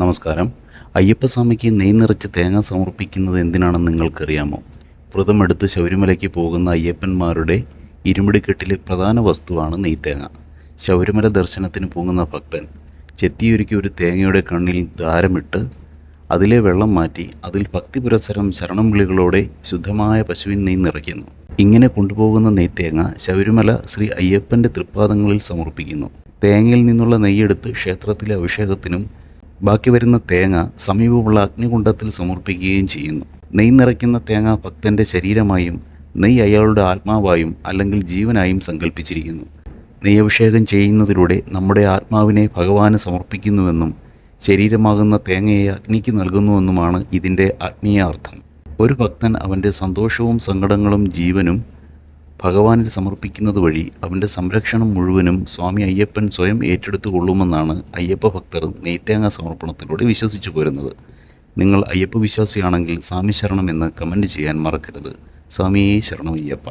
നമസ്കാരം. അയ്യപ്പസ്വാമിക്ക് നെയ് നിറച്ച് തേങ്ങ സമർപ്പിക്കുന്നത് എന്തിനാണെന്ന് നിങ്ങൾക്കറിയാമോ? വ്രതമെടുത്ത് ശബരിമലയ്ക്ക് പോകുന്ന അയ്യപ്പന്മാരുടെ ഇരുമുടിക്കെട്ടിലെ പ്രധാന വസ്തുവാണ് നെയ്ത്തേങ്ങ ശബരിമല ദർശനത്തിന് പോകുന്ന ഭക്തൻ ചെത്തിയൊരുക്കി ഒരു തേങ്ങയുടെ കണ്ണിൽ ധാരമിട്ട് അതിലെ വെള്ളം മാറ്റി അതിൽ ഭക്തി പുരസരം ശരണം വിളികളോടെ ശുദ്ധമായ പശുവിൻ നെയ് നിറയ്ക്കുന്നു. ഇങ്ങനെ കൊണ്ടുപോകുന്ന നെയ്ത്തേങ്ങ ശബരിമല ശ്രീ അയ്യപ്പന്റെ തൃപ്പാദങ്ങളിൽ സമർപ്പിക്കുന്നു. തേങ്ങയിൽ നിന്നുള്ള നെയ്യെടുത്ത് ക്ഷേത്രത്തിലെ അഭിഷേകത്തിനും ബാക്കി വരുന്ന തേങ്ങ സമീപമുള്ള അഗ്നികുണ്ഡത്തിൽ സമർപ്പിക്കുകയും ചെയ്യുന്നു. നെയ് നിറയ്ക്കുന്ന തേങ്ങ ഭക്തന്റെ ശരീരമായും നെയ് അയാളുടെ ആത്മാവായും അല്ലെങ്കിൽ ജീവനായും സങ്കല്പിച്ചിരിക്കുന്നു നെയ്യഭിഷേകം ചെയ്യുന്നതിലൂടെ നമ്മുടെ ആത്മാവിനെ ഭഗവാന് സമർപ്പിക്കുന്നുവെന്നും ശരീരമാകുന്ന തേങ്ങയെ അഗ്നിക്ക് നൽകുന്നുവെന്നുമാണ് ഇതിന്റെ ആത്മീയ അർത്ഥം ഒരു ഭക്തൻ അവന്റെ സന്തോഷവും സങ്കടങ്ങളും ജീവനും ഭഗവാനിൽ സമർപ്പിക്കുന്നത് വഴി അവന്റെ സംരക്ഷണം മുഴുവനും സ്വാമി അയ്യപ്പൻ സ്വയം ഏറ്റെടുത്തു കൊള്ളുമെന്നാണ് അയ്യപ്പ ഭക്തർ നെയ്ത്തേങ്ങ സമർപ്പണത്തിലൂടെ വിശ്വസിച്ചു പോരുന്നത്. നിങ്ങൾ അയ്യപ്പ വിശ്വാസിയാണെങ്കിൽ സ്വാമി ശരണം എന്ന് കമന്റ് ചെയ്യാൻ മറക്കരുത്. സ്വാമിയെ ശരണം അയ്യപ്പ